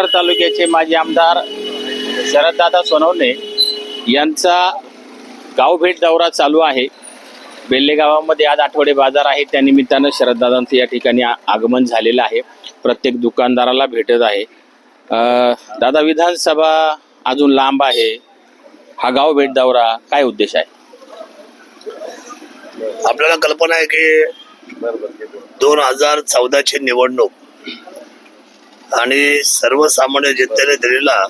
कराड तालुक्याचे माजी आमदार शरददादा सोनवणे यांचा गावभेट दौरा चालू आहे. बेल्ले गावामध्ये आज आठवडे बाजार आहे. त्या निमित्तानं शरददादांचं या ठिकाणी आगमन झालेलं आहे. प्रत्येक दुकानदाराला भेटत आहे. दादा विधानसभा अजून लांब आहे. हा गाव भेट दौरा काय उद्देश आहे? आपल्याला कल्पना आहे की दोन हजार चौदाची निवडणूक आणि सर्वसामान्य जनतेने दिलेला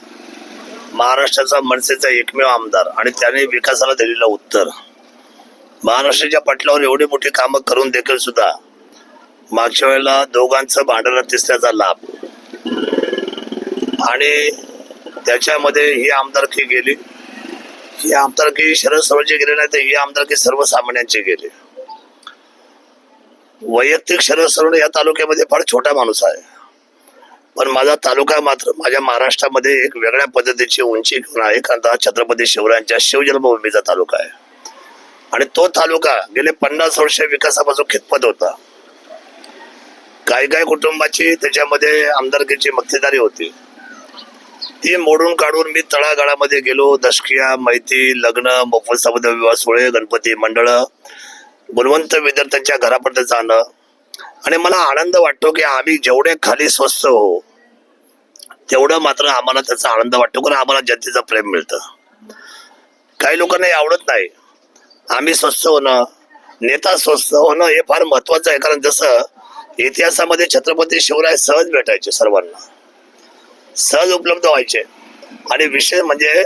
महाराष्ट्राचा मनसेचा एकमेव आमदार आणि त्याने विकासाला दिलेलं उत्तर. महाराष्ट्राच्या पटलावर एवढी मोठी कामं करून देखील सुद्धा मागच्या वेळेला दोघांचं भांडण तिसऱ्याचा लाभ. आणि त्याच्यामध्ये ही आमदारकी गेली. ही आमदारकी शरद सोनवणे गेली नाही तर ही आमदारकी सर्वसामान्यांची गेली. वैयक्तिक शरद सोनवणे या तालुक्यामध्ये फार छोटा माणूस आहे. पण माझा तालुका मात्र माझ्या महाराष्ट्रामध्ये एक वेगळ्या पद्धतीची उंची घेऊन आहे कारण छत्रपती शिवरायांच्या शिवजन्मभूमीचा तालुका आहे. आणि तो तालुका गेले पन्नास वर्ष विकासापासून खितपत होता. काही काही कुटुंबाची त्याच्यामध्ये आमदारकीची मक्तेदारी होती. ती मोडून काढून मी तळागाळामध्ये गेलो. दशकिया मैती लग्न मोफत समुद्र विवाह सोहळे गणपती मंडळ गुणवंत विद्यार्थ्यांच्या घरापर्यंत जाणं आणि मला आनंद वाटतो की आम्ही जेवढे खाली स्वस्त हो तेवढं मात्र आम्हाला त्याचा आनंद वाटतो कारण आम्हाला जनतेचं प्रेम मिळतं. काही लोकांना हे आवडत नाही. आम्ही स्वस्त होणं नेता स्वस्त होणं हे फार महत्वाचं आहे कारण जसं इतिहासामध्ये छत्रपती शिवराय सहज भेटायचे सर्वांना. सहज उपलब्ध व्हायचे. आणि विशेष म्हणजे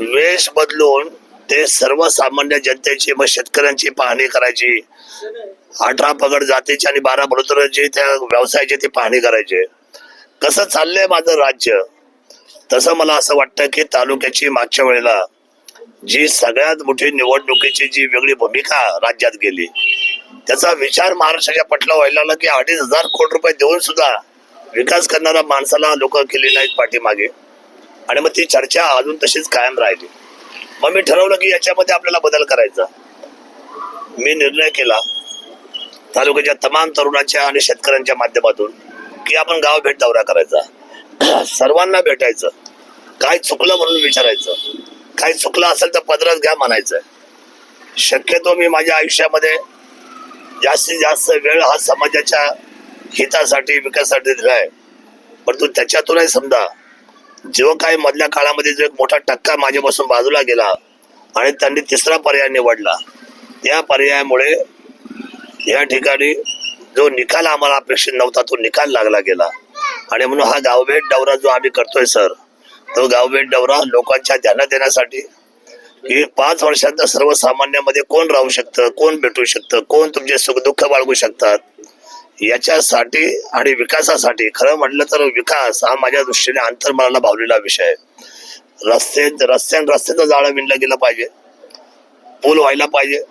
वेश बदलून ते सर्वसामान्य जनतेची मग शेतकऱ्यांची पाहणी करायची. अठरा पगड जातीची आणि बारा बडोदराची त्या व्यवसायाची ती पाहणी करायची. कसं चाललंय माझं राज्य? तसं मला असं वाटतं की तालुक्याची मागच्या वेळेला जी सगळ्यात मोठी निवडणुकीची जी वेगळी भूमिका राज्यात गेली त्याचा विचार महाराष्ट्राच्या पटला व्हायला की अडीच हजार कोटी रुपये देऊन सुद्धा विकास करणाऱ्या माणसाला लोक केली नाहीत पाठीमागे. आणि मग ती चर्चा अजून तशीच कायम राहिली. मग मी ठरवलं की याच्यामध्ये आपल्याला बदल करायचा. मी निर्णय केला तालुक्याच्या तमाम तरुणाच्या आणि शेतकऱ्यांच्या माध्यमातून की आपण गाव भेट दौरा करायचा. सर्वांना भेटायचं. काय चुकलं म्हणून विचारायचं. काय चुकलं असेल तर पदरात घ्या म्हणायचं. शक्यतो मी माझ्या आयुष्यामध्ये जास्तीत जास्त वेळ हा समाजाच्या हितासाठी विकासासाठी दिला आहे परंतु त्याच्यातूनही समजा जेव्हा काही मधल्या काळामध्ये जो एक मोठा टक्का माझ्यापासून बाजूला गेला आणि त्यांनी तिसरा पर्याय निवडला त्या पर्यायामुळे या ठिकाणी जो निकाल आम्हाला अपेक्षित नव्हता तो निकाल लागला गेला. आणि म्हणून हा गावभेट दौरा जो आम्ही करतोय सर तो गावभेट दौरा लोकांच्या ध्यानात येण्यासाठी की पाच वर्षात सर्वसामान्यामध्ये कोण राहू शकतं कोण भेटू शकतं कोण तुमचे सुखदुःख बाळगू शकतात याच्यासाठी आणि विकासासाठी खरं म्हटलं तर विकास हा माझ्या दृष्टीने अंतर्मनाला भावलेला विषय आहे. रस्ते रस्त्यां रस्त्याचं जाळं विणलं गेलं पाहिजे. पूल व्हायला पाहिजे.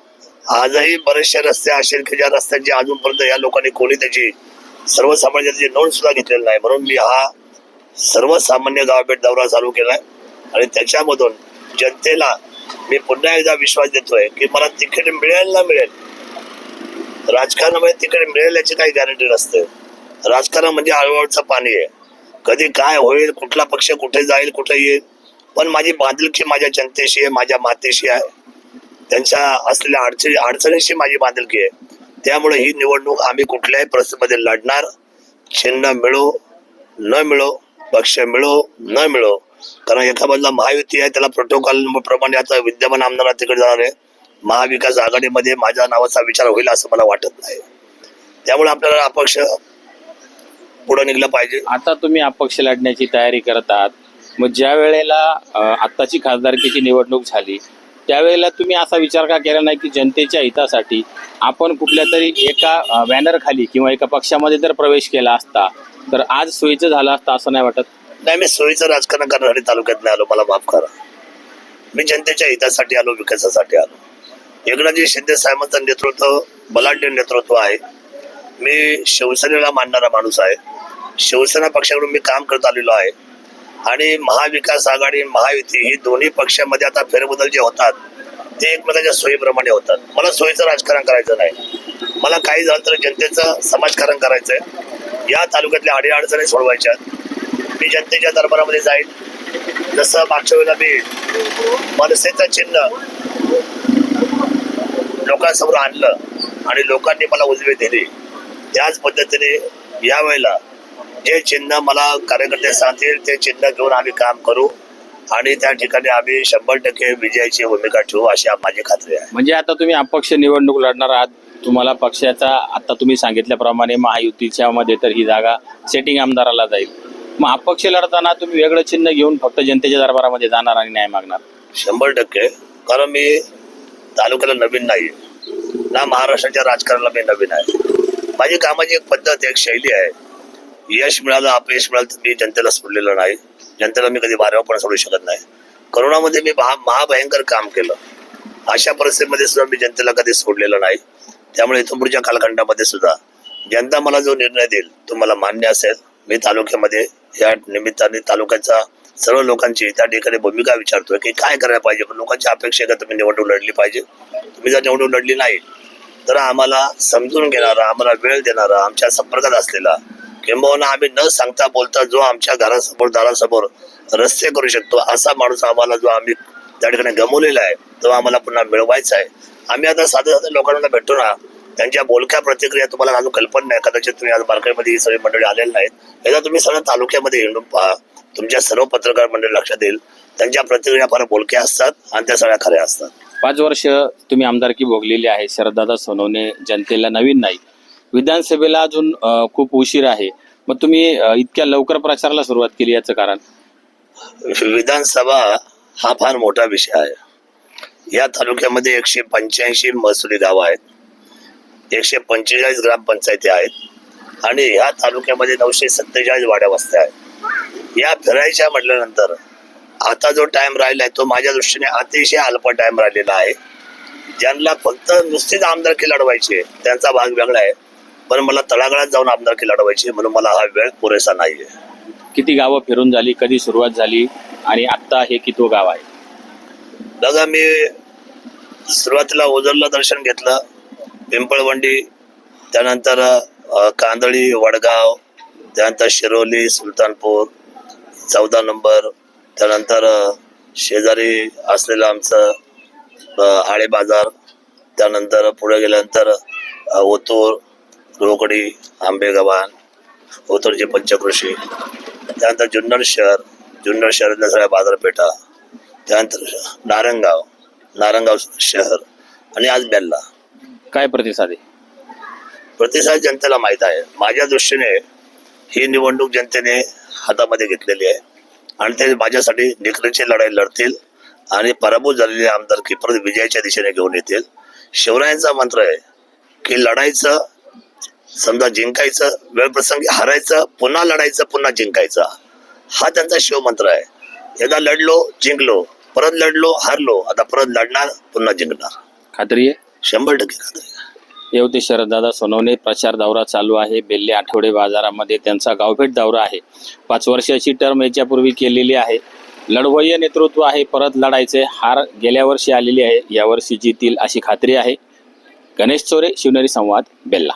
आजही बरेचसे रस्ते असेल की ज्या रस्त्यांची अजूनपर्यंत या लोकांनी कोणी त्याची सर्वसामान्याची नोंद सुद्धा घेतलेली नाही. म्हणून मी हा सर्वसामान्य गावभेट दौरा चालू केलाय. आणि त्याच्यामधून जनतेला मी पुन्हा एकदा विश्वास देतोय की मला तिकीट मिळेल ना मिळेल राजकारणामध्ये तिकडे मिळेल याची काही गॅरंटी नसते. राजकारण म्हणजे आळवळचं पाणी आहे. कधी काय होईल कुठला पक्ष कुठे जाईल कुठे येईल पण माझी बांधिलकी माझ्या जनतेशी आहे माझ्या मातेशी आहे. त्यांच्या असलेल्या अडचणी अडचणीशी माझी बांधिलकी आहे. त्यामुळे ही निवडणूक आम्ही कुठल्याही परिस्थितीमध्ये लढणार. चिन्ह मिळो न मिळो पक्ष मिळो न मिळो. कारण एका बाजूला महायुती आहे त्याला प्रोटोकॉल प्रमाणे आता विद्यमान आमदार तिकडे जाणार आहे. महाविकास आघाडीमध्ये माझ्या नावाचा विचार होईल असं मला वाटत नाही. त्यामुळे आपल्याला अपक्ष पुढे निघलं पाहिजे. आता तुम्ही अपक्ष लढण्याची तयारी करत आहात. मग ज्या वेळेला आत्ताची खासदारकीची निवडणूक झाली त्यावेळेला तुम्ही असा विचार का केला नाही की जनतेच्या हितासाठी आपण कुठल्या तरी एका बॅनर खाली किंवा एका पक्षामध्ये जर प्रवेश केला असता तर आज सोयीचं झालं असतं असं नाही वाटत? नाही मी सोयीचं राजकारण करण्यासाठी तालुक्यात नाही आलो मला माफ करा. मी जनतेच्या हितासाठी आलो विकासासाठी आलो. एकनाथजी शिंदे साहेबांचं नेतृत्व बलाढ्य नेतृत्व आहे. मी शिवसेनेला मानणारा माणूस आहे. शिवसेना पक्षाकडून मी काम करत आलेलो आहे. आणि महाविकास आघाडी महायुती ही दोन्ही पक्षामध्ये आता फेरबदल जे होतात ते एकमेकांच्या सोयीप्रमाणे होतात. मला सोयीचं राजकारण करायचं नाही. मला काही झालं तर जनतेचं समाजकारण आहे या तालुक्यातल्या अडीअडचणी सोडवायच्या मी जनतेच्या दरबारामध्ये जाईल. जसं मागच्या वेळेला मी मनसेचं चिन्ह लोकांसमोर आणलं आणि लोकांनी मला उजवे दिले. त्याच पद्धतीने यावेळेला जे चिन्ह मला कार्यकर्ते सांगतील ते चिन्ह घेऊन आम्ही काम करू आणि त्या ठिकाणी आम्ही शंभर टक्के विजयाची भूमिका ठेवू अशी माझी खात्री आहे. म्हणजे आता तुम्ही अपक्ष निवडणूक लढणार आहात. तुम्हाला पक्षाचा आता तुम्ही सांगितल्याप्रमाणे महायुतीच्या मध्ये तर ही जागा सेटिंग आमदाराला जाईल. मग अपक्ष लढताना तुम्ही वेगळं चिन्ह घेऊन फक्त जनतेच्या दरबारामध्ये जाणार आणि न्याय मागणार. शंभर टक्के. कारण मी तालुक्याला नवीन नाही. ना महाराष्ट्राच्या राजकारणाला मी नवीन आहे. माझी कामाची एक पद्धत एक शैली आहे. यश मिळालं अपयश मिळालं तर मी जनतेला सोडलेलं नाही. जनतेला मी कधी बारावा पण सोडू शकत नाही. करोनामध्ये मी महा महाभयंकर काम केलं. अशा परिस्थितीमध्ये सुद्धा मी जनतेला कधी सोडलेलं नाही. त्यामुळे इथून पुढच्या कालखंडामध्ये सुद्धा जनता मला जो निर्णय देईल तो मला मान्य असेल. मी तालुक्यामध्ये या निमित्ताने तालुक्याचा सर्व लोकांची त्या ठिकाणी भूमिका विचारतोय की काय करायला पाहिजे? पण लोकांची अपेक्षा आहे का तुम्ही निवडणूक लढली पाहिजे? तुम्ही जर निवडणूक लढली नाही तर आम्हाला समजून घेणारा आम्हाला वेळ देणारा आमच्या संपर्कात असलेला किंबहुना आम्ही न सांगता बोलता जो आमच्या घरासमोर दारासमोर रस्ते करू शकतो असा माणूस आम्हाला जो आम्ही त्या ठिकाणी गमवलेला आहे तो आम्हाला पुन्हा मिळवायचा आहे. आम्ही आता साधे साधे लोकांना भेटतो ना त्यांच्या बोलक्या प्रतिक्रिया तुम्हाला अजून कल्पना नाही. कदाचित तुम्ही आज मार्केटमध्ये ही सगळी मंडळी आलेली नाहीत. एकदा तुम्ही सगळ्या तालुक्यामध्ये हिंडून पहा. तुमच्या सर्व पत्रकार मंडळी लक्षात येईल. त्यांच्या प्रतिक्रिया फार बोलक्या असतात आणि त्या सगळ्या खऱ्या असतात. पाच वर्ष तुम्ही आमदारकी भोगलेली आहे शरददादा सोनवणे जनतेला नवीन नाही. विधानसभेला अजून खूप उशीर आहे. मग तुम्ही इतक्या लवकर प्रचाराला सुरुवात केली याचं कारण? विधानसभा हा फार मोठा विषय आहे. या तालुक्यामध्ये एकशे पंच्याऐंशी महसुली गावं आहेत. एकशे पंचेचाळीस ग्रामपंचायती आहेत. आणि ह्या तालुक्यामध्ये नऊशे सत्तेचाळीस वाड्या वस्त्या आहेत. या फिरायच्या म्हटल्यानंतर आता जो टाइम राहिलाय तो माझ्या दृष्टीने अतिशय अल्प टाइम राहिलेला आहे. ज्यांना फक्त नुसतीच आमदारकी लढवायची आहे, त्यांचा भाग वेगळा आहे. पण मला तळागाळात जाऊन आमदारकी लढवायची आहे, म्हणून मला हा वेळ पुरेसा नाहीये. किती गावं फिरून झाली कधी सुरुवात झाली आणि आत्ता हे कितवं गाव आहे? बघा मी सुरुवातीला ओझरला दर्शन घेतलं पिंपळवंडी त्यानंतर कांदळी वडगाव त्यानंतर शिरोली सुलतानपूर चौदा नंबर. त्यानंतर शेजारी असलेलं आमचं आळे बाजार. त्यानंतर पुढे गेल्यानंतर ओतूर रोकडी आंबेगव्हाण ओतूरची पंचकृषी. त्यानंतर जुन्नर शहर जुन्नर शहरातल्या सगळ्या बाजारपेठा. त्यानंतर नारंगाव नारंगाव शहर आणि आज बेल्ला. काय प्रतिसाद आहे? प्रतिसाद जनतेला माहीत आहे. माझ्या दृष्टीने ही निवडणूक जनतेने हातामध्ये घेतलेली आहे. आणि ते माझ्यासाठी निकरीची लढाई लढतील आणि पराभूत झालेले आमदारकी परत विजयाच्या दिशेने घेऊन येतील. शिवरायांचा मंत्र आहे की लढायचं समजा जिंकायचं वेळप्रसंगी हारायचं पुन्हा लढायचं पुन्हा जिंकायचं. हा त्यांचा शिवमंत्र आहे. एकदा लढलो जिंकलो परत लढलो हारलो आता परत लढणार पुन्हा जिंकणार. खात्री आहे? शंभर टक्के खात्री. येवती शरददादा सोनवणे प्रचार दौरा चालू आहे. बेल्ले आठवडे बाजारामध्ये त्यांचा गावभेट दौरा आहे. पाच वर्षाची टर्म याच्यापूर्वी केलेली आहे. लढवय्य नेतृत्व आहे. परत लढायचे हार गेल्या वर्षी आलेली आहे. यावर्षी जीतील अशी खात्री आहे. गणेश चोरे शिवनेरी संवाद बेल्ला.